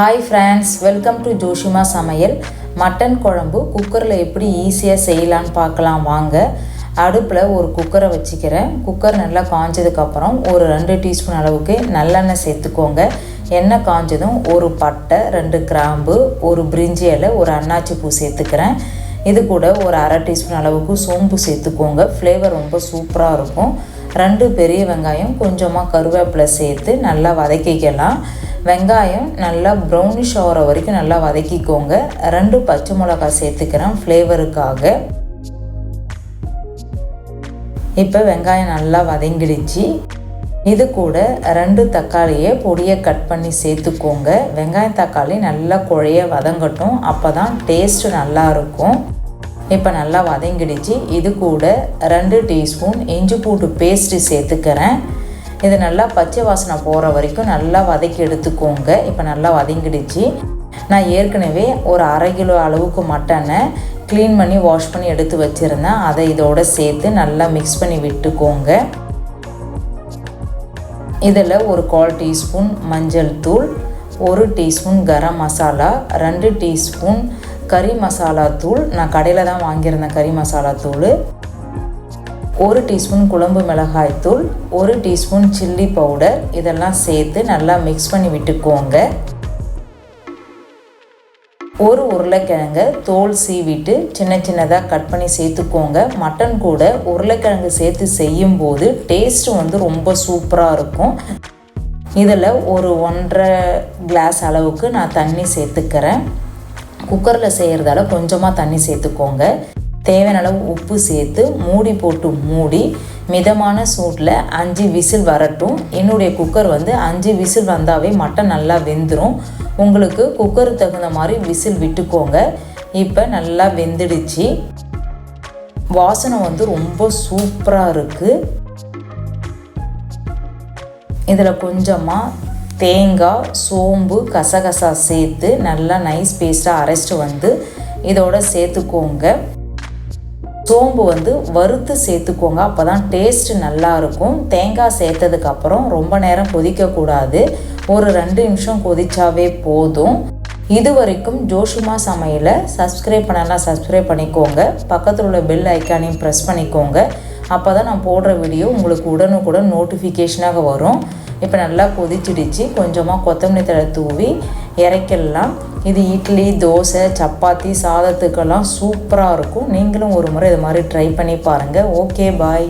Hi friends welcome to Joshima சமையல் mutton குழம்பு குக்கரில் எப்படி ஈஸியாக செய்யலான்னு பார்க்கலாம் வாங்க. அடுப்பில் ஒரு குக்கரை வச்சுக்கிறேன். குக்கர் நல்லா காஞ்சதுக்கப்புறம் ஒரு ரெண்டு டீஸ்பூன் அளவுக்கு நல்லெண்ணெய் சேர்த்துக்கோங்க. எண்ணெய் காஞ்சதும் ஒரு பட்டை ரெண்டு கிராம்பு ஒரு பிரிஞ்சி இலை ஒரு அன்னாச்சி பூ சேர்த்துக்கிறேன். இது கூட ஒரு அரை டீஸ்பூன் அளவுக்கு சோம்பு சேர்த்துக்கோங்க. ஃப்ளேவர் ரொம்ப சூப்பராக இருக்கும். ரெண்டு பெரிய வெங்காயம் கொஞ்சமாக கருவேப்பிலை சேர்த்து நல்லா வதக்கிக்கலாம். வெங்காயம் நல்லா ப்ரௌனிஷ் ஆகிற வரைக்கும் நல்லா வதக்கிக்கோங்க. ரெண்டு பச்சை மிளகாய் சேர்த்துக்கிறேன் ஃப்ளேவருக்காக இப்போ வெங்காயம் நல்லா வதங்கிடுச்சு. இது கூட ரெண்டு தக்காளியை பொடியை கட் பண்ணி சேர்த்துக்கோங்க. வெங்காயம் தக்காளி நல்லா குழைய வதங்கட்டும். அப்போ தான் டேஸ்ட்டு நல்லா இருக்கும். இப்போ நல்லா வதங்கிடுச்சு. இது கூட ரெண்டு டீஸ்பூன் இஞ்சி பூட்டு பேஸ்ட்டு சேர்த்துக்கிறேன். இது நல்லா பச்சை வாசனை போகிற வரைக்கும் நல்லா வதக்கி எடுத்துக்கோங்க. இப்போ நல்லா வதங்கிடுச்சு. நான் ஏற்கனவே ஒரு அரை கிலோ அளவுக்கு மட்டனை க்ளீன் பண்ணி வாஷ் பண்ணி எடுத்து வச்சுருந்தேன். அதை இதோட சேர்த்து நல்லா மிக்ஸ் பண்ணி விட்டுக்கோங்க. இதில் ஒரு கால் டீஸ்பூன் மஞ்சள் தூள் ஒரு டீஸ்பூன் கரம் மசாலா ரெண்டு டீஸ்பூன் கறி மசாலா தூள். நான் கடையில் தான் வாங்கியிருந்தேன் கறி மசாலா தூள். ஒரு டீஸ்பூன் குழம்பு மிளகாய் தூள் ஒரு டீஸ்பூன் சில்லி பவுடர். இதெல்லாம் சேர்த்து நல்லா மிக்ஸ் பண்ணி விட்டுக்கோங்க. ஒரு உருளைக்கிழங்கு தோல் சீவிட்டு சின்ன சின்னதாக கட் பண்ணி சேர்த்துக்கோங்க. மட்டன் கூட உருளைக்கிழங்கு சேர்த்து செய்யும்போது டேஸ்ட்டு வந்து ரொம்ப சூப்பராக இருக்கும். இதில் ஒரு ஒன்றரை கிளாஸ் அளவுக்கு நான் தண்ணி சேர்த்துக்கிறேன். குக்கரில் செய்கிறதால கொஞ்சமாக தண்ணி சேர்த்துக்கோங்க. தேவையான அளவு உப்பு சேர்த்து மூடி போட்டு மூடி மிதமான சூட்டில் அஞ்சு விசில் வரட்டும். என்னுடைய குக்கர் வந்து அஞ்சு விசில் வந்தாவே மட்டன் நல்லா வெந்துடும் உங்களுக்கு குக்கருக்கு தகுந்த மாதிரி விசில் விட்டுக்கோங்க. இப்போ நல்லா வெந்துடுச்சு. வாசனை வந்து ரொம்ப சூப்பராக இருக்குது இதில் கொஞ்சமாக தேங்காய் சோம்பு கசகசா சேர்த்து நல்லா நைஸ் பேஸ்ட்டாக அரைச்சிட்டு வந்து இதோட சேர்த்துக்கோங்க. சோம்பு வந்து வறுத்து சேர்த்துக்கோங்க. அப்போ தான் டேஸ்ட்டு நல்லாயிருக்கும். தேங்காய் சேர்த்ததுக்கப்புறம் ரொம்ப நேரம் கொதிக்கக்கூடாது. ஒரு ரெண்டு நிமிஷம் கொதிச்சாவே போதும். இது வரைக்கும் ஜோஷுமா சமையலை சப்ஸ்கிரைப் பண்ணலாம் சப்ஸ்கிரைப் பண்ணிக்கோங்க. பக்கத்தில் உள்ள பெல் ஐக்கானையும் ப்ரெஸ் பண்ணிக்கோங்க. அப்போ தான் நான் போடுற வீடியோ உங்களுக்கு உடனுக்குடன் நோட்டிஃபிகேஷனாக வரும். இப்போ நல்லா கொதிச்சிடுச்சு. கொஞ்சமாக கொத்தமல்லி தழை தூவி இறக்கிடலாம் இது இட்லி தோசை சப்பாத்தி சாதத்துக்கெல்லாம் சூப்பராக இருக்கும். நீங்களும் ஒரு முறை இது மாதிரி ட்ரை பண்ணி பாருங்கள் ஓகே பாய்